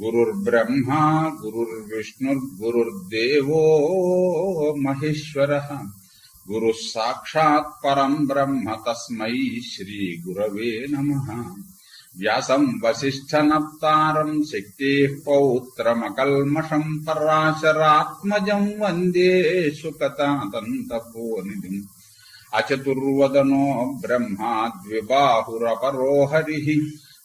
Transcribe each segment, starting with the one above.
गुरुर्ब्रह्मा गुरुर्विष्णुर्गुरुर्देवो महेश्वर। गुरु साक्षात् परम ब्रह्म तस्मै श्रीगुरवे नमः। व्यासम् शक्ति पौत्र मकलमशं पराशरात्मज वंदे सुकता अचतुर्वदनो ब्रह्मा द्विबाहुरपरो हरि।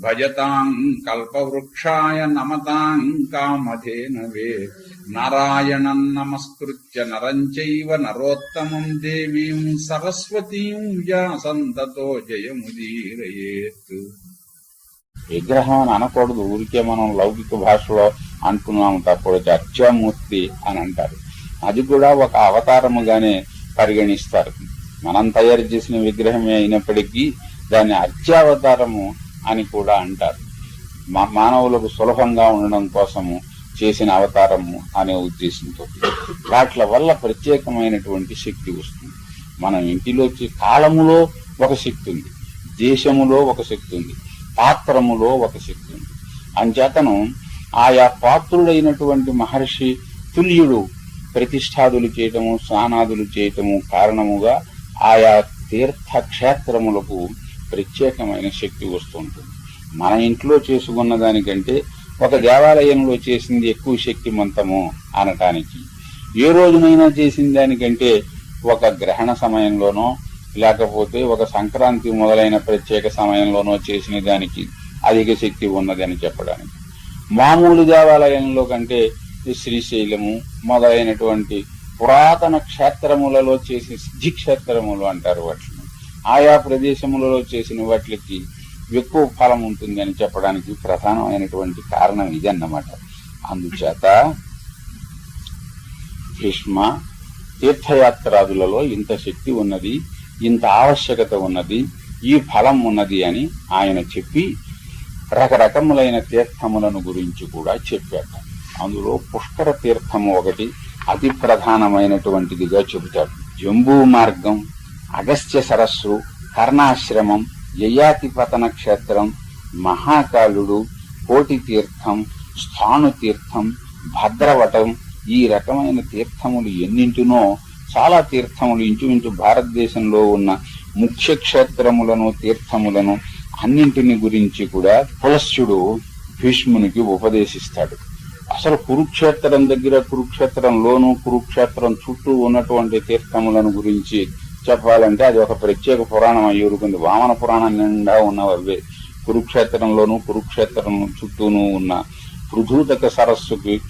భజతాం కల్పవృక్షాయ నమతాం కామధేనవే నారాయణం నమస్కృత్య నరం చైవ నరోత్తమం దేవీం సరస్వతీం వ్యాసంతతో జయముదీరయేత్ విగ్రహం అని అనకూడదు ఊరికే మనం లౌకిక భాషలో అనుకున్నాము తప్పకూడదు అత్యామూర్తి అని అంటారు. అది కూడా ఒక అవతారముగానే పరిగణిస్తారు. మనం తయారు చేసిన విగ్రహమే అయినప్పటికీ దాన్ని అత్యావతారము అని కూడా అంటారు. మా- మానవులకు సులభంగా ఉండడం కోసము చేసిన అవతారము అనే ఉద్దేశంతో. వాట్ల వల్ల ప్రత్యేకమైనటువంటి శక్తి వస్తుంది. మనం ఇంటిలో కాలములో ఒక శక్తి ఉంది. దేశములో ఒక శక్తి ఉంది. పాత్రములో ఒక శక్తి ఉంది. అంచేతను ఆయా పాత్రుడైనటువంటి మహర్షి తుల్యుడు ప్రతిష్టాదులు చేయటము స్నానాదులు చేయటము కారణముగా ఆయా తీర్థక్షేత్రములకు ప్రత్యేకమైన శక్తి వస్తుంటుంది మన ఇంట్లో చేసుకున్న దానికంటే ఒక దేవాలయంలో చేసింది ఎక్కువ శక్తిమంతము అనటానికి ఏ రోజునైనా చేసిన దానికంటే ఒక గ్రహణ సమయంలోనో లేకపోతే ఒక సంక్రాంతి మొదలైన ప్రత్యేక సమయంలోనో చేసిన దానికి అధిక శక్తి ఉన్నదని చెప్పడానికి. మామూలు దేవాలయంలో కంటే శ్రీశైలము మొదలైనటువంటి పురాతన క్షేత్రములలో చేసే సిద్ధిక్షేత్రములు అంటారు వాటి ఆయా ప్రదేశములలో చేసిన వాటికి ఎక్కువ ఫలం ఉంటుంది అని చెప్పడానికి ప్రధానమైనటువంటి కారణం ఇది అన్నమాట అందుచేత భీష్మ తీర్థయాత్రాదులలో ఇంత శక్తి ఉన్నది ఇంత ఆవశ్యకత ఉన్నది ఈ ఫలం ఉన్నది అని ఆయన చెప్పి రకరకములైన తీర్థములను గురించి కూడా చెప్పాడు. అందులో పుష్కర తీర్థము ఒకటి అతి ప్రధానమైనటువంటిదిగా చెబుతాడు. జంబూ మార్గం అగస్త్య సరస్సు కర్ణాశ్రమం యయాతిపతన క్షేత్రం మహాకాలుడు కోటి తీర్థం స్థాను తీర్థం భద్రవటం ఈ రకమైన తీర్థములు ఎన్నింటినో చాలా తీర్థములు ఇంచుమించు భారతదేశంలో ఉన్న ముఖ్య క్షేత్రములను తీర్థములను అన్నింటిని గురించి కూడా పులస్యుడు భీష్మునికి ఉపదేశిస్తాడు. అసలు కురుక్షేత్రం దగ్గర కురుక్షేత్రంలోనూ కురుక్షేత్రం చుట్టూ ఉన్నటువంటి తీర్థములను గురించి చెప్పాలంటే అది ఒక ప్రత్యేక పురాణం అయి ఊరుకుంది వామన పురాణం నిండా ఉన్నవే. కురుక్షేత్రంలోను కురుక్షేత్రం చుట్టూను ఉన్న పృథూతక సరస్సుకి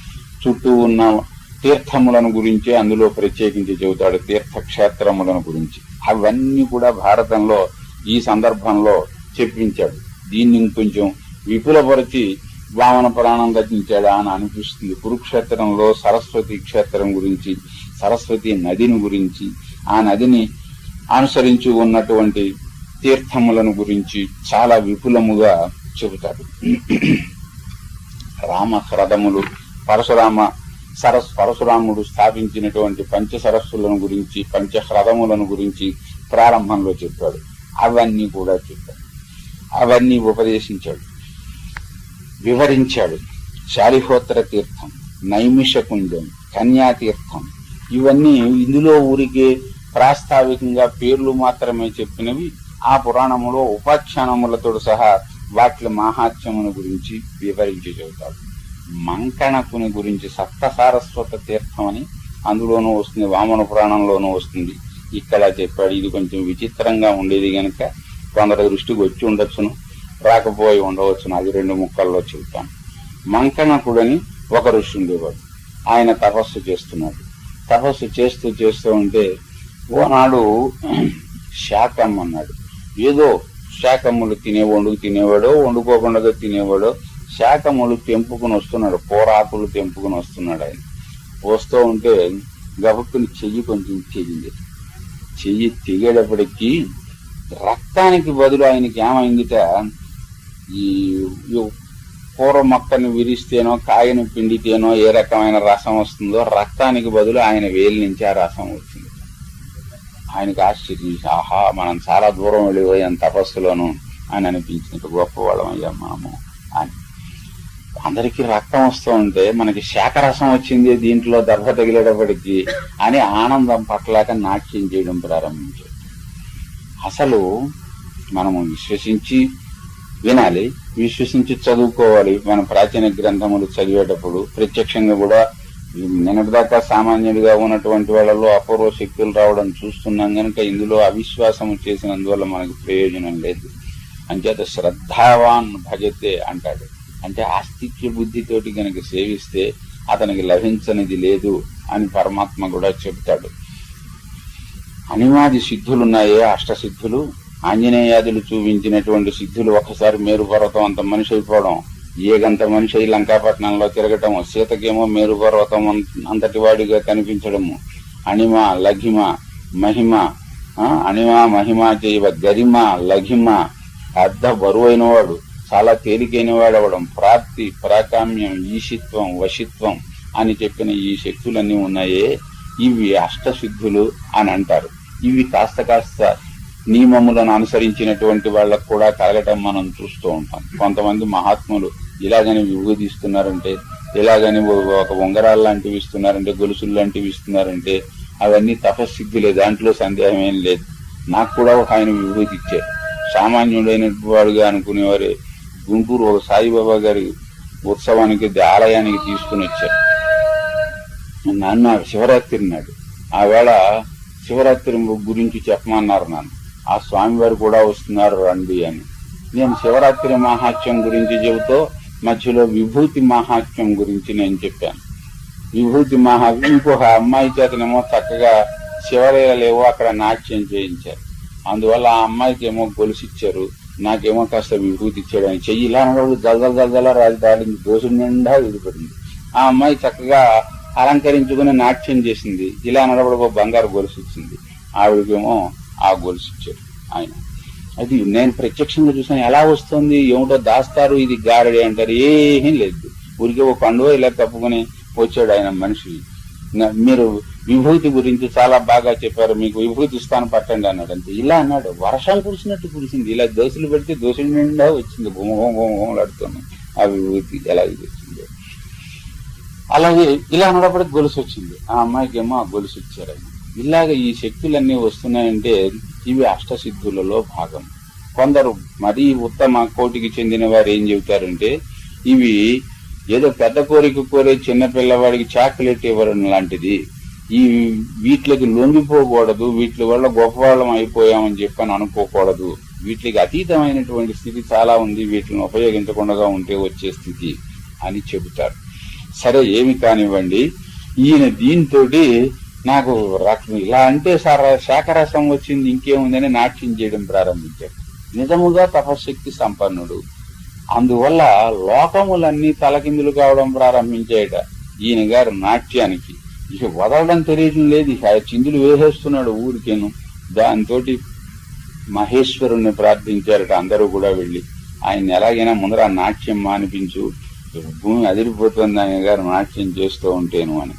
చుట్టూ ఉన్న తీర్థములను గురించి అందులో ప్రత్యేకించి చెబుతాడు తీర్థక్షేత్రములను గురించి. అవన్నీ కూడా భారతంలో ఈ సందర్భంలో చెప్పించాడు. దీన్ని కొంచెం విపులపరిచి వామన పురాణం రచించాడా అని అనిపిస్తుంది. కురుక్షేత్రంలో సరస్వతి క్షేత్రం గురించి సరస్వతి నదిని గురించి ఆ నదిని అనుసరించి ఉన్నటువంటి తీర్థములను గురించి చాలా విపులముగా చెబుతాడు. రామ హ్రదములు పరశురామ సరస్ పరశురాముడు స్థాపించినటువంటి పంచ సరస్సులను గురించి పంచ హ్రదములను గురించి ప్రారంభంలో చెప్పాడు. అవన్నీ కూడా చెప్పాడు. అవన్నీ ఉపదేశించాడు. వివరించాడు. శాలిహోత్ర తీర్థం నైమిషకుంజం కన్యాతీర్థం ఇవన్నీ ఇందులో ఊరికే ప్రాస్తావికంగా పేర్లు మాత్రమే చెప్పినవి ఆ పురాణములో ఉపాఖ్యానములతో సహా వాటి మాహాత్మ్యమును గురించి వివరించి చెబుతాడు మంకణకుని గురించి సప్త సారస్వత తీర్థం అని అందులోనూ వస్తుంది వామన పురాణంలోనూ వస్తుంది. ఇక్కడ చెప్పాడు ఇది కొంచెం విచిత్రంగా ఉండేది గనక కొందరి దృష్టికి వచ్చి ఉండొచ్చును రాకపోయి ఉండవచ్చును. అది రెండు ముక్కల్లో చెబుతాను. మంకణకుడని ఒక ఋషి ఉండేవాడు. ఆయన తపస్సు చేస్తున్నాడు. తపస్సు చేస్తూ చేస్తూ ఉంటే ఓనాడు శాకం అన్నాడు ఏదో శాకములు తినే వండుకు తినేవాడో వండుకోకుండా తినేవాడో శాకములు తెంపుకుని వస్తున్నాడు పోరాకులు తెంపుకుని వస్తున్నాడు ఆయన. వస్తూ ఉంటే గబుక్కుని చెయ్యి కొంచెం తెగింది. చెయ్యి తెగేటప్పటికీ రక్తానికి బదులు ఆయనకి ఏమైందిట? ఈ కూర మొక్కని విరిస్తేనో కాయను పిండితేనో ఏ రకమైన రసం వస్తుందో రక్తానికి బదులు ఆయన వేలు నుంచి ఆ రసం వచ్చింది ఆయనకు ఆశ్చర్యించి ఆహా మనం చాలా దూరం వెళ్ళిపోయాం తపస్సులోను అని అనిపించినట్టు గొప్పవాళ్ళం అయ్యాం మనము అని. అందరికీ రక్తం వస్తూ ఉంటే మనకి శాఖరసం వచ్చింది దీంట్లో దెబ్బ తగిలేటప్పటికి అని ఆనందం పట్టలేక నాట్యం చేయడం ప్రారంభించాడు అసలు మనము విశ్వసించి వినాలి విశ్వసించి చదువుకోవాలి. మన ప్రాచీన గ్రంథములు చదివేటప్పుడు ప్రత్యక్షంగా కూడా నిన్నటిదాకా సామాన్యుడిగా ఉన్నటువంటి వాళ్ళలో అపూర్వ శక్తులు రావడం చూస్తున్నాం కనుక ఇందులో అవిశ్వాసం చేసినందువల్ల మనకు ప్రయోజనం లేదు. అంచేత శ్రద్ధావాన్ భజతే అంటాడు. అంటే ఆస్తిక్య బుద్ధితోటి గనక సేవిస్తే అతనికి లభించనిది లేదు అని పరమాత్మ కూడా చెప్తాడు. అనివాది సిద్ధులున్నాయే అష్టసిద్ధులు ఆంజనేయాదులు చూపించినటువంటి సిద్ధులు ఒకసారి మేరు పర్వతం అంత మనిషి అయిపోవడం ఏగంత మనిషి లంకాపట్నంలో తిరగటము సీతకేమో మేరు పర్వతం అంతటి వాడిగా కనిపించడము. అణిమ లఘిమ మహిమ అణిమ మహిమ చేయవ గరిమ లఘిమ అర్ధ బరువైన వాడు చాలా తేలికైన వాడు అవడం ప్రాప్తి ప్రాకామ్యం ఈశిత్వం వశిత్వం అని చెప్పిన ఈ శక్తులన్నీ ఉన్నాయే. ఇవి అష్టసిద్ధులు అని అంటారు. ఇవి కాస్త కాస్త నియమములను అనుసరించినటువంటి వాళ్ళకు కూడా కలగటం మనం చూస్తూ ఉంటాం. కొంతమంది మహాత్ములు ఇలాగని విభూతి ఇస్తున్నారంటే ఇలాగని ఒక ఉంగరాలు లాంటివి ఇస్తున్నారంటే గొలుసులు లాంటివి ఇస్తున్నారంటే అవన్నీ తపస్సిద్ధులే దాంట్లో సందేహం ఏం లేదు. నాకు కూడా ఒక ఆయన విభూతి ఇచ్చారు సామాన్యుడైన వాడుగా అనుకునేవారే గుంటూరు ఒక సాయిబాబా గారి ఉత్సవానికి ఆలయానికి తీసుకుని వచ్చారు. నాన్న శివరాత్రి నాడు. ఆవేళ శివరాత్రి గురించి చెప్పమన్నారు నాన్న. ఆ స్వామివారు కూడా వస్తున్నారు రండి అని. నేను శివరాత్రి మహాత్యం గురించి చెబుతూ మధ్యలో విభూతి మహాత్మ్యం గురించి నేను చెప్పాను. విభూతి మహాత్మ్యం ఇంకొక అమ్మాయి చేతనేమో చక్కగా శివలీలలేవో అక్కడ నాట్యం చేయించారు. అందువల్ల ఆ అమ్మాయికి ఏమో గొలుసిచ్చారు నాకేమో కాస్త విభూతి ఇచ్చాడు అని చెయ్యి. ఇలా అనగా దళదల దళదల రాజు దాడింది దోషుడి నిండా విడిపడింది ఆ అమ్మాయి చక్కగా అలంకరించుకుని నాట్యం చేసింది. ఇలా అనడబడి బంగారు గొలుసు ఇచ్చింది ఆవిడకేమో ఆ గొలుసు ఇచ్చారు ఆయన. అది నేను ప్రత్యక్షంగా చూసాను ఎలా వస్తుంది? ఏమిటో దాస్తారు ఇది గారడి అంటారు. ఏం లేదు. ఊరికే ఒక పండుగ ఇలా తప్పుకొని వచ్చాడు ఆయన మనిషి. మీరు విభూతి గురించి చాలా బాగా చెప్పారు. మీకు విభూతి ఇస్తాను పట్టండి అన్నాడు. అంతే. ఇలా అన్నాడు. వర్షం కురిసినట్టు కురిసింది. ఇలా దోశలు పెడితే దోశల నిండా వచ్చింది. గుమ గుమ గుమలాడుతుంది ఆ విభూతి ఎలా వచ్చింది అలాగే ఇలా అన్నప్పుడు గొలుసు వచ్చింది ఆ అమ్మాయికి ఏమో ఆ గొలుసు ఇచ్చారు ఆయన. ఇలాగ ఈ శక్తులన్నీ వస్తున్నాయంటే ఇవి అష్టసిద్ధులలో భాగం. కొందరు మరీ ఉత్తమ కోటికి చెందిన వారు ఏం చెబుతారంటే ఇవి ఏదో పెద్ద కోరిక కోరే చిన్న పిల్లవాడికి చాక్లెట్ ఇవ్వడం లాంటిది. ఈ వీటికి లొంగిపోకూడదు వీటి వల్ల గొప్పవాళ్ళం అయిపోయామని చెప్పని అనుకోకూడదు. వీటికి అతీతమైనటువంటి స్థితి చాలా ఉంది వీటిని ఉపయోగించకుండా ఉంటే వచ్చే స్థితి అని చెబుతారు. సరే ఏమి కానివ్వండి. ఈయన దీంతో నాకు ఇలా అంటే శాఖరసం వచ్చింది ఇంకేముందని నాట్యం చేయడం ప్రారంభించాడు. నిజముగా తపశక్తి సంపన్నుడు. అందువల్ల లోకములన్నీ తలకిందులు కావడం ప్రారంభించాయట ఈయన గారు నాట్యానికి. ఇక వదలడం తెలియటం లేదు ఇక చిందులు వేసేస్తున్నాడు ఊరికేను. దాంతో మహేశ్వరుణ్ణి ప్రార్థించారట అందరూ కూడా వెళ్ళి. ఆయన ఎలాగైనా ముందర నాట్యం మానిపించు భూమి అదిరిపోతుంది ఆయన గారు నాట్యం చేస్తూ ఉంటేను అని.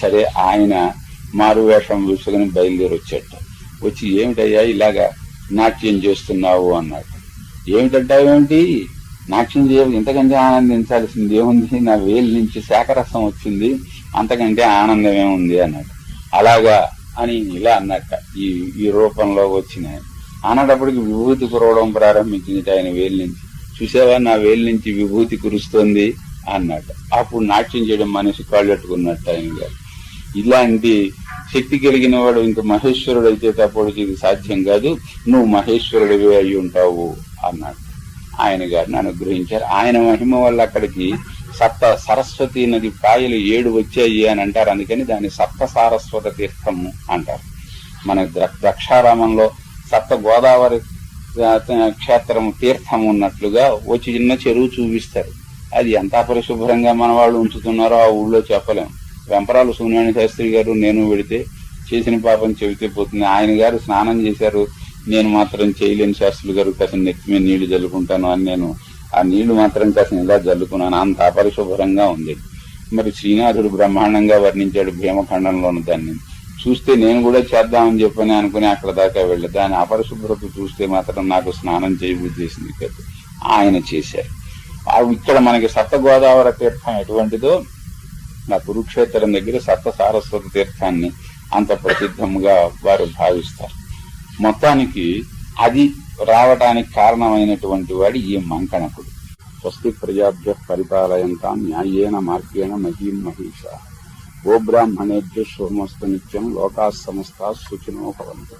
సరే ఆయన మారు వేషం వేసుకుని బయలుదేరి వచ్చాట వచ్చి ఏమిటయ్యా ఇలాగా నాట్యం చేస్తున్నావు అన్నాడు. ఏమిటంటావేమిటి నాట్యం చేయ ఇంతకంటే ఆనందించాల్సింది ఏముంది? నా వేలు నుంచి శాఖరసం వచ్చింది అంతకంటే ఆనందం ఏముంది అన్నాడు. అలాగా అని ఇలా అన్నట్ట ఈ ఈ రూపంలో వచ్చిన. అన్నటప్పటికి విభూతి కురవడం ప్రారంభించింది ఆయన వేలు నుంచి. చూసావా నా వేలు నుంచి విభూతి కురుస్తోంది అన్నట్టు అప్పుడు నాట్యం చేయడం మనిషి కాళ్ళు పెట్టుకున్నట్టు ఆయన గారు. ఇలాంటి శక్తి కలిగిన వాడు ఇంక మహేశ్వరుడు అయితే తప్పటికి ఇది సాధ్యం కాదు. నువ్వు మహేశ్వరుడివి అయి ఉంటావు అన్నాడు. ఆయన గారిని అనుగ్రహించారు. ఆయన మహిమ వల్ల అక్కడికి సప్త సరస్వతి నది పాయలు ఏడు వచ్చాయి అని అంటారు. అందుకని దాన్ని సప్త సారస్వత తీర్థము అంటారు. మన ద్రక్షారామంలో సప్త గోదావరి క్షేత్రం తీర్థం ఉన్నట్లుగా వచ్చి చిన్న చెరువు చూపిస్తారు. అది ఎంత పరిశుభ్రంగా మన వాళ్ళు ఉంచుతున్నారో ఆ ఊళ్ళో చెప్పలేం. వెంపరాలు సూర్యనారాయణ శాస్త్రి గారు నేను వెడితే చేసిన పాపం చెబితే పోతుంది. ఆయన గారు స్నానం చేశారు. నేను మాత్రం చేయలేని శాస్త్రులు గారు కాసిన నెత్తి మీద నీళ్ళు జల్లుకుంటాను అని నేను ఆ నీళ్ళు మాత్రం కాసిన ఇలా జల్లుకున్నాను. అంత అపరిశుభ్రంగా ఉంది. మరి శ్రీనాథుడు బ్రహ్మాండంగా వర్ణించాడు భీమఖండంలోని దాన్ని. చూస్తే నేను కూడా చేద్దామని చెప్పని అనుకుని అక్కడ దాకా వెళ్ళి దాని అపరిశుభ్రత చూస్తే మాత్రం నాకు స్నానం చేయబుద్ధి చేసింది కదా. ఆయన చేశారు. ఇక్కడ మనకి సప్త గోదావరి తీర్థం ఎటువంటిదో ఆ కురుక్షేత్రం దగ్గర సప్త సారస్వత తీర్థాన్ని అంత ప్రసిద్ధంగా వారు భావిస్తారు. మొత్తానికి అది రావటానికి కారణమైనటువంటి వాడు ఈ మంకణకుడు స్వస్తి ప్రజాభ్య పరిపాలయంతా న్యాయేన మార్గేణ మహీం మహిష. గోబ్రాహ్మణేభ్య శుభమస్తు నిత్యం లోకా సమస్త సుఖినో భవంతు.